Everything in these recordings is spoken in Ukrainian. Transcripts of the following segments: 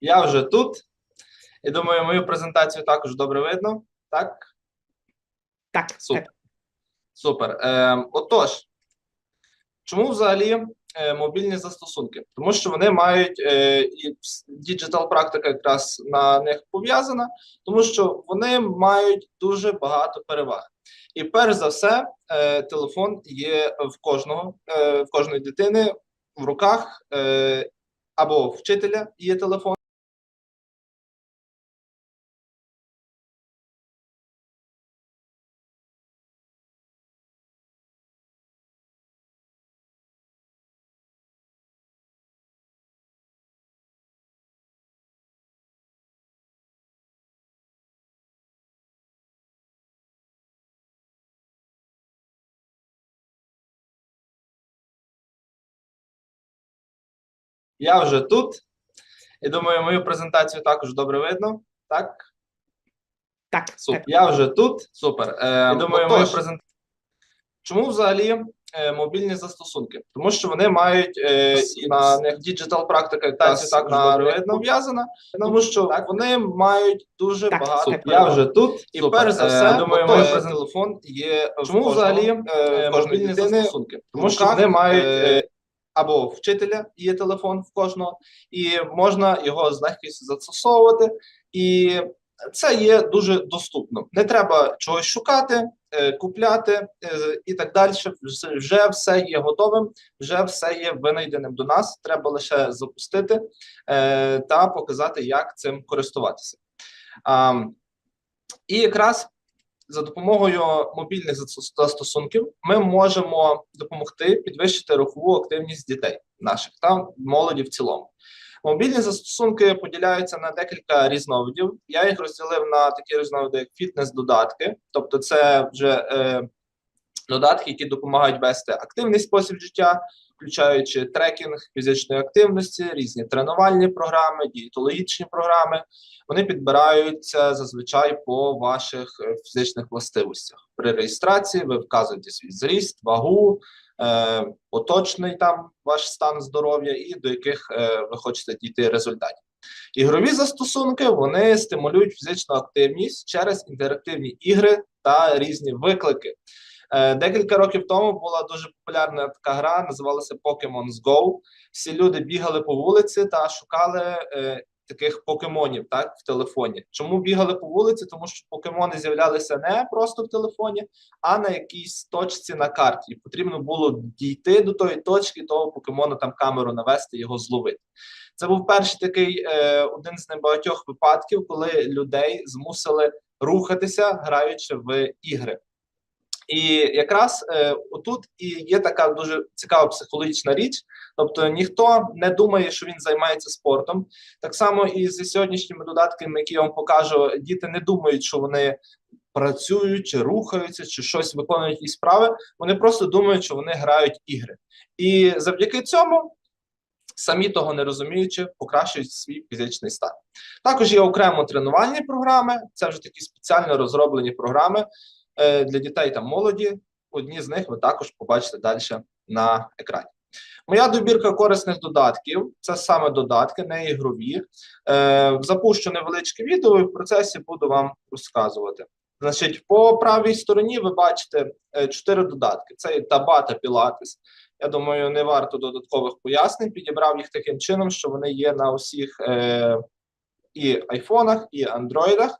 Я вже тут. І думаю, мою презентацію також добре видно. Так? Так, Супер. так. Супер. Е, отож, чому взагалі е, мобільні застосунки? Тому що вони мають е, і діджитал практика якраз на них пов'язана, тому що вони мають дуже багато переваг. І перш за все, е, телефон є в кожного, е, в кожної дитини в руках е, або вчителя є телефон. Я вже тут. І думаю, мою презентацію також добре видно. Так? Так, Супер. так. Я вже тут. Супер. Е, І думаю, отож. мою презент... Чому взагалі е, мобільні застосунки? Тому що вони мають е, і на них діджитал практика також на добре видно. пов'язана, тому що вони мають дуже Так, багато. супер. Я вже тут. І Супер. перш за Е, все, думаю, думаю, мій презент- телефон є в Чому кожного, взагалі, е, е, в кожної мобільні дитини застосунки? Тому що вони мають е, або вчителя є телефон в кожного, і можна його з легкістю застосовувати. І це є дуже доступно. Не треба чогось шукати, е, купляти е, і так далі. Вже- все є готовим, вже все є винайденим до нас. Треба лише запустити е, та показати, як цим користуватися. І якраз за допомогою мобільних застос- застосунків ми можемо допомогти підвищити рухову активність дітей наших та молоді в цілому. Мобільні застосунки поділяються на декілька різновидів. Я їх розділив на такі різновиди, як фітнес-додатки, тобто це вже е, додатки, які допомагають вести активний спосіб життя, включаючи трекінг фізичної активності, різні тренувальні програми, дієтологічні програми. Вони підбираються зазвичай по ваших е, фізичних властивостях. При реєстрації ви вказуєте свій зріст, вагу, е, поточний там ваш стан здоров'я і до яких е, ви хочете дійти результатів. Ігрові застосунки вони стимулюють фізичну активність через інтерактивні ігри та різні виклики. Е, Декілька років тому була дуже популярна така гра, називалася Pokemon Go. Всі люди бігали по вулиці та шукали е, таких покемонів так, в телефоні. Чому бігали по вулиці? Тому що покемони з'являлися не просто в телефоні, а на якійсь точці на карті. Потрібно було дійти до тої точки, того покемона там камеру навести, його зловити. Це був перший такий е, один з небагатьох випадків, коли людей змусили рухатися, граючи в ігри. І якраз е, отут і є така дуже цікава психологічна річ. Тобто ніхто не думає, що він займається спортом. Так само і зі сьогоднішніми додатками, які я вам покажу, діти не думають, що вони працюють чи рухаються, чи щось виконують якісь справи. Вони просто думають, що вони грають ігри. І завдяки цьому. Самі того не розуміючи, покращують свій фізичний стан. Також є окремо тренувальні програми, це вже такі спеціально розроблені програми, для дітей та молоді. Одні з них ви також побачите далі на екрані. Моя добірка корисних додатків це саме додатки, не ігрові. Е, запущу невеличке відео і в процесі буду вам розказувати. Значить, по правій стороні ви бачите е, чотири додатки: це є Таба та Пілатес. Я думаю, не варто додаткових пояснень. Підібрав їх таким чином, що вони є на усіх е, і айфонах, і андроїдах.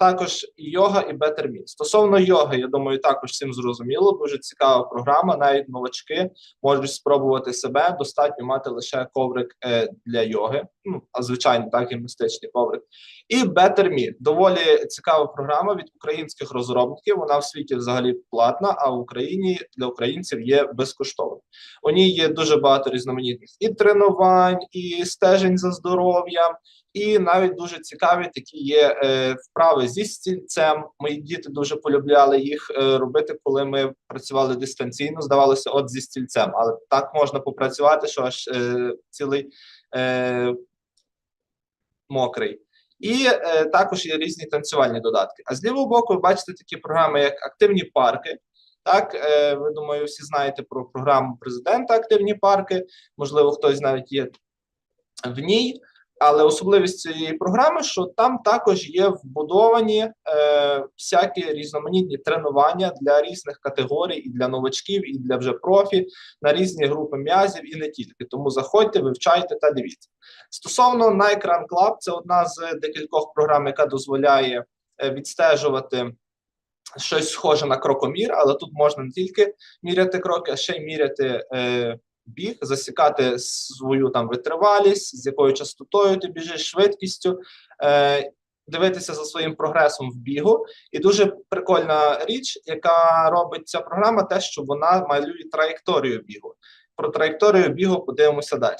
Також і йога, і Betterment. Стосовно йоги, я думаю, також всім зрозуміло. Дуже цікава програма. Навіть новачки можуть спробувати себе. Достатньо мати лише коврик е, для йоги. Ну, а звичайно, так, гімнастичний коврик. І Betterment. Доволі цікава програма від українських розробників. Вона в світі взагалі платна, а в Україні для українців є безкоштовна. У ній є дуже багато різноманітних і тренувань, і стежень за здоров'ям. І навіть дуже цікаві такі є е, вправи зі стільцем. Мої діти дуже полюбляли їх е, робити, коли ми працювали дистанційно. Здавалося, от зі стільцем, але так можна попрацювати, що аж е, цілий е, мокрий. І е, також є різні танцювальні додатки. А з лівого боку ви бачите такі програми, як активні парки. Так, е, ви думаю, всі знаєте про програму президента Активні парки. Можливо, хтось навіть є в ній. Але особливість цієї програми, що там також є вбудовані е, всякі різноманітні тренування для різних категорій, і для новачків, і для вже профі на різні групи м'язів, і не тільки. Тому заходьте, вивчайте та дивіться. Стосовно Nike Club, це одна з декількох програм, яка дозволяє е, відстежувати щось схоже на крокомір, але тут можна не тільки міряти кроки, а ще й міряти е, біг, засікати свою там витривалість, з якою частотою ти біжиш, швидкістю, е, дивитися за своїм прогресом в бігу. І дуже прикольна річ, яка робить ця програма, те, що вона малює траєкторію бігу. Про траєкторію бігу подивимося далі.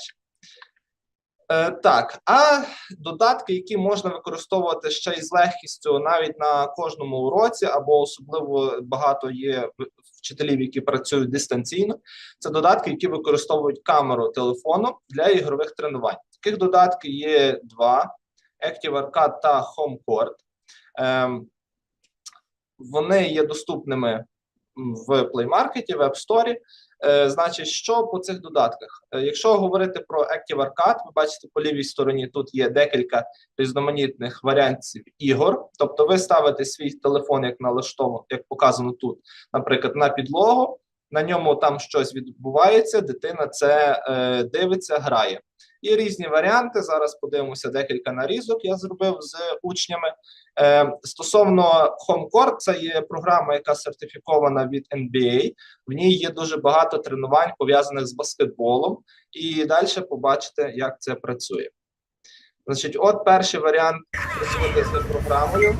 Е, так, а додатки, які можна використовувати ще й з легкістю навіть на кожному уроці, або особливо багато є вчителів, які працюють дистанційно. Це додатки, які використовують камеру телефону для ігрових тренувань. Таких додатків є два: Active Arcade та HomeCourt. Ем, вони є доступними в Play Market, в App Store. Е, значить, що по цих додатках? Е, якщо говорити про Active Arcade, ви бачите по лівій стороні тут є декілька різноманітних варіантів ігор. Тобто, ви ставите свій телефон, як налаштовано, як показано тут, наприклад, на підлогу. На ньому там щось відбувається, дитина це е, дивиться, грає. Є різні варіанти. Зараз подивимося декілька нарізок. Я зробив з учнями. Е, стосовно HomeCourt, це є програма, яка сертифікована від NBA. В ній є дуже багато тренувань пов'язаних з баскетболом, і далі побачите, як це працює. Значить, от перший варіант працювати з програмою.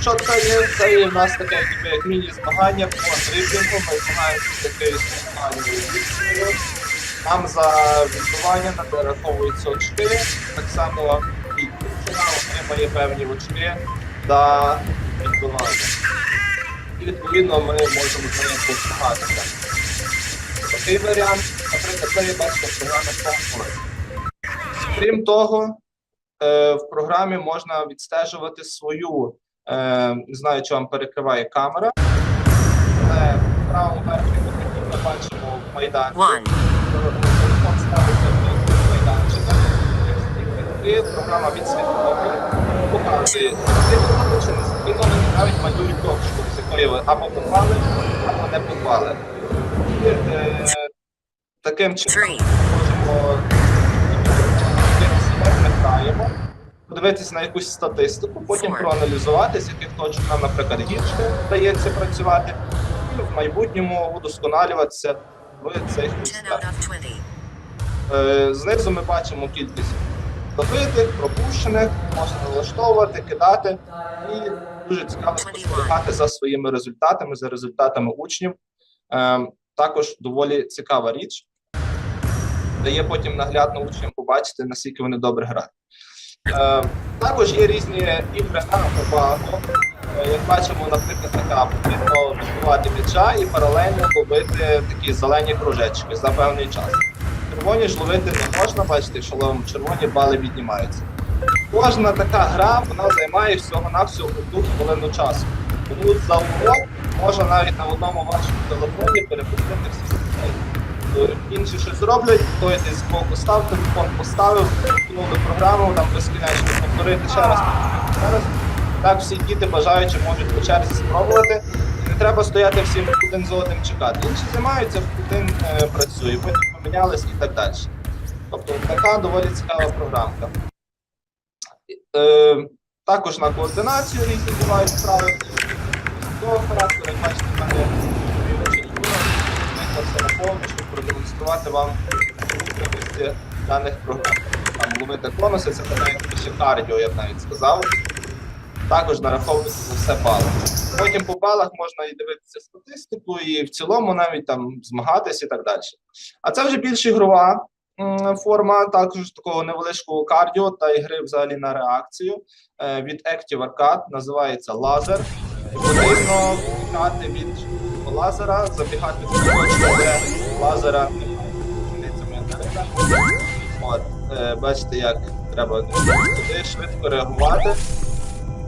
Що це є? Це є в нас таке ніби як міні-змагання по дриблінгу. Ми змагаємося з якоюсь змаганням. Нам за відбування нараховуються очки, так само і дівчина отримає певні очки за відбування. І відповідно ми можемо з нею позмагатися. Такий варіант, наприклад, це є бачите програма Comfort. Крім того, е, в програмі можна відстежувати свою, не знаю, чи вам перекриває камера. Але в правому верхньому ми бачимо майданчик. Телефон ставиться в майданчика, і програма відслідковує, показує, не навіть малюють точку, з якої ви або попали, або не попали. Е, таким чином можемо ми граємо, подивитися на якусь статистику, потім проаналізувати, з яких точок нам, наприклад, гірше вдається працювати, і в майбутньому удосконалюватися в цих місцях. Е, Знизу ми бачимо кількість забитих, пропущених, можна налаштовувати, кидати. І дуже цікаво спостерігати за своїми результатами, за результатами учнів. Е, Також доволі цікава річ. Дає потім наглядно учням побачити, наскільки вони добре грають. Е, Також є різні ігри на повагу. Е, Як бачимо, наприклад, така потрібно відбивати м'яча і паралельно ловити такі зелені кружечки за певний час. Червоні ж ловити не можна, бачите, що червоні бали віднімаються. Кожна така гра вона займає всього-навсього одну хвилину часу. Тому за урок можна навіть на одному вашому телефоні перепустити всі статей. Інші щось зроблять, той десь збоку став, телефон поставив, кинули програму, там безкінечно повторити ще раз, ще. Так всі діти бажаючи можуть по черзі спробувати. Не треба стояти всім один за одним чекати. Інші займаються, один е, працює, потім помінялись і так далі. Тобто така доволі цікава програмка. Е, також на координацію різні бувають справи. Того характеру, як бачите, в мене все наповню, щоб продемонструвати вам даних програм. Ловити конуси, це навіть більше кардіо, я б навіть сказав. Також нараховується за все бали. Потім по балах можна і дивитися статистику, і в цілому навіть там змагатись і так далі. А це вже більш ігрова форма, також такого невеличкого кардіо та ігри взагалі на реакцію е, від Active Arcade, називається лазер. Потрібно втікати від лазера, забігати в точку, де лазера немає. От, бачите, як треба туди швидко реагувати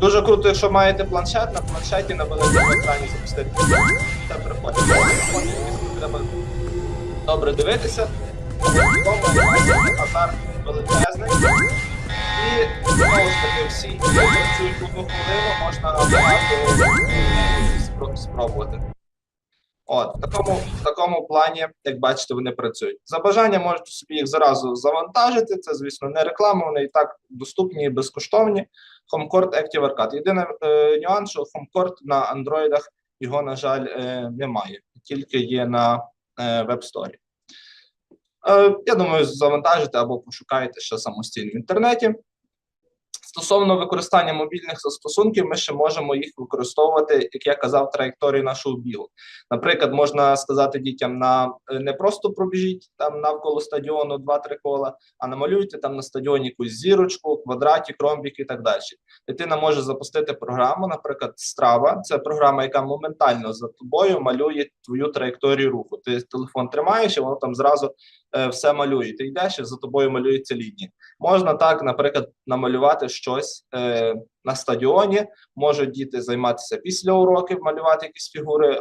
Дуже круто, якщо маєте планшет, на планшеті на великому екрані запустити. Це приходить. Треба добре дивитися. Азарт величезний. І знову ж таки всі працюють одну хвилину, можна спробувати. От, в такому, в такому плані, як бачите, вони працюють. За бажанням можете собі їх зразу завантажити. Це, звісно, не реклама, вони і так доступні і безкоштовні. HomeCourt Active Arcade. Єдиний е, нюанс, що HomeCourt на андроїдах його, на жаль, е, немає, тільки є на е, Store. Е, я думаю, завантажите або пошукаєте ще самостійно в інтернеті. Стосовно використання мобільних застосунків, ми ще можемо їх використовувати, як я казав, траєкторії нашого бігу. Наприклад, можна сказати дітям на е, не просто пробіжіть там навколо стадіону 2-3 кола, а намалюйте там на стадіоні якусь зірочку, квадратик, ромбік і так далі. Дитина може запустити програму, наприклад, Strava. Це програма, яка моментально за тобою малює твою траєкторію руху. Ти телефон тримаєш, і воно там зразу е, все малює. Ти йдеш, і за тобою малюється лінія. Можна так, наприклад, намалювати щось е, на стадіоні. Можуть діти займатися після уроків, малювати якісь фігури,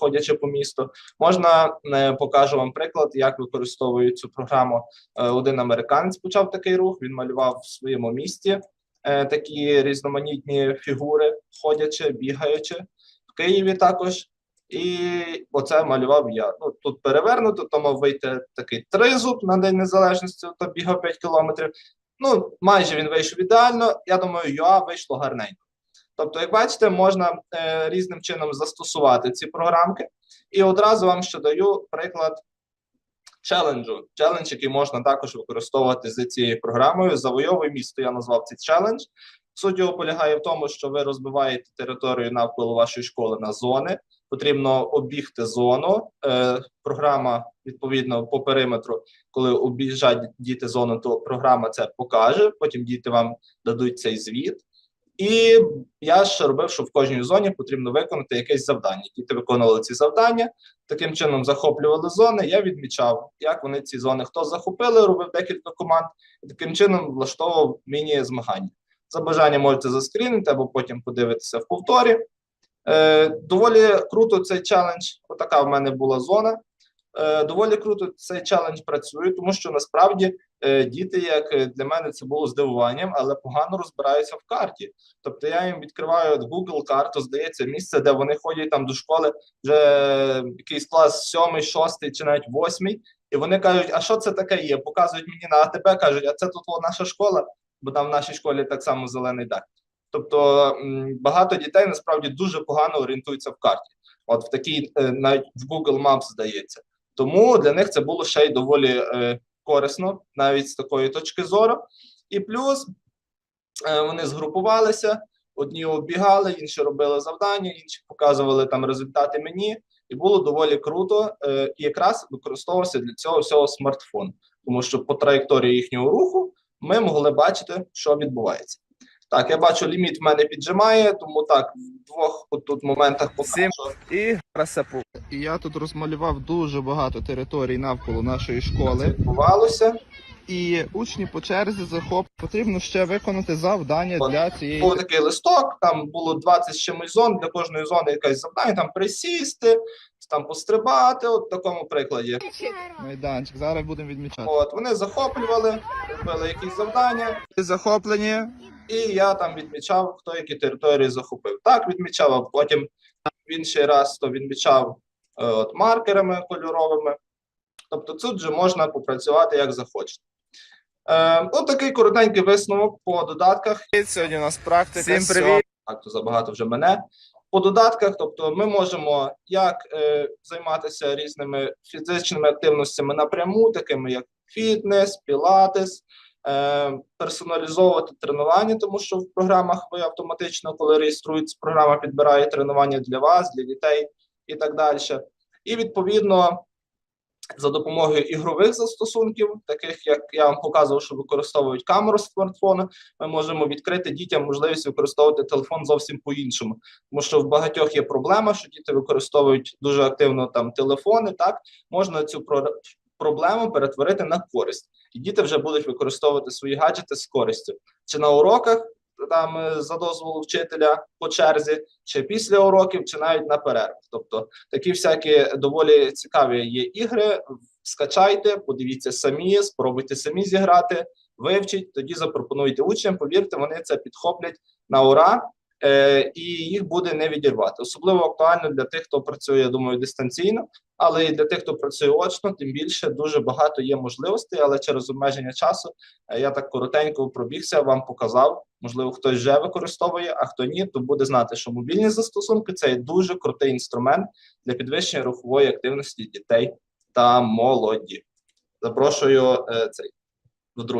ходячи по місту. Можна е, покажу вам приклад, як використовують цю програму. Е, один американець почав такий рух. Він малював в своєму місті е, такі різноманітні фігури, ходячи, бігаючи в Києві також. І оце малював я. Ну тут перевернуто, то мав вийти такий тризуб на День Незалежності, то бігав 5 кілометрів. Ну, майже він вийшов ідеально. Я думаю, ЮА вийшло гарненько. Тобто, як бачите, можна е, різним чином застосувати ці програмки. І одразу вам ще даю приклад челенджу. Челендж, який можна також використовувати з цією програмою. Завойовуй місто. Я назвав цей челендж. Суть його полягає в тому, що ви розбиваєте територію навколо вашої школи на зони. Потрібно обігти зону. Е, програма відповідно по периметру, коли об'їжджають діти зону, то програма це покаже. Потім діти вам дадуть цей звіт. І я ще робив, що в кожній зоні потрібно виконати якесь завдання. Діти виконували ці завдання, таким чином захоплювали зони. Я відмічав, як вони ці зони хто захопили, робив декілька команд, і таким чином влаштовував міні-змагання. За бажання можете заскрінити або потім подивитися в повторі. Е, доволі круто цей челендж. Отака в мене була зона. Е, доволі круто цей челендж працює, тому що насправді е, діти, як для мене, це було здивуванням, але погано розбираються в карті. Тобто я їм відкриваю Google карту, здається, місце, де вони ходять там до школи, вже якийсь клас сьомий, шостий чи навіть восьмий, і вони кажуть, а що це таке є? Показують мені на АТБ, кажуть, а це тут наша школа, бо там в нашій школі так само зелений дах. Тобто багато дітей насправді дуже погано орієнтуються в карті. От в такій е, навіть в Google Maps здається. Тому для них це було ще й доволі е, корисно, навіть з такої точки зору. І плюс е, вони згрупувалися, одні оббігали, інші робили завдання, інші показували там результати мені, і було доволі круто. І якраз використовувався для цього всього смартфон, тому що по траєкторії їхнього руху ми могли бачити, що відбувається. Так, я бачу, ліміт в мене піджимає, тому так, в двох тут моментах покажу. і красапу. І я тут розмалював дуже багато територій навколо нашої школи. відбувалося. І учні по черзі захоп потрібно ще виконати завдання От. для цієї Був такий листок, там було 20 з чимось зон, для кожної зони якесь завдання, там присісти, там пострибати, от в такому прикладі. майданчик. Зараз будемо відмічати. От вони захоплювали, робили якісь завдання, Захоплені. І я там відмічав, хто які території захопив. Так відмічав, а потім в інший раз то відмічав е, от маркерами кольоровими. Тобто тут же можна попрацювати як захочете. Е, от такий коротенький висновок по додатках. Сьогодні у нас практика. Всім привіт. так то забагато вже мене. По додатках, тобто, ми можемо як е, займатися різними фізичними активностями напряму, такими як фітнес, пілатес, персоналізовувати тренування, тому що в програмах ви автоматично, коли реєструєтесь, програма підбирає тренування для вас, для дітей і так далі. І відповідно. За допомогою ігрових застосунків, таких як я вам показував, що використовують камеру смартфона, ми можемо відкрити дітям можливість використовувати телефон зовсім по-іншому. Тому що в багатьох є проблема, що діти використовують дуже активно там телефони. Так можна цю проблему перетворити на користь, і діти вже будуть використовувати свої гаджети з користю. Чи на уроках там е, за дозволу вчителя по черзі, чи після уроків, чи навіть на перервах. Тобто такі всякі доволі цікаві є ігри. Скачайте, подивіться самі, спробуйте самі зіграти, вивчіть, тоді запропонуйте учням. Повірте, вони це підхоплять на ура. Е, і їх буде не відірвати. Особливо актуально для тих, хто працює, я думаю, дистанційно, але і для тих, хто працює очно, тим більше дуже багато є можливостей, але через обмеження часу е, я так коротенько пробігся, вам показав. Можливо, хтось вже використовує, а хто ні, то буде знати, що мобільні застосунки це дуже крутий інструмент для підвищення рухової активності дітей та молоді. Запрошую е, цей до друзів.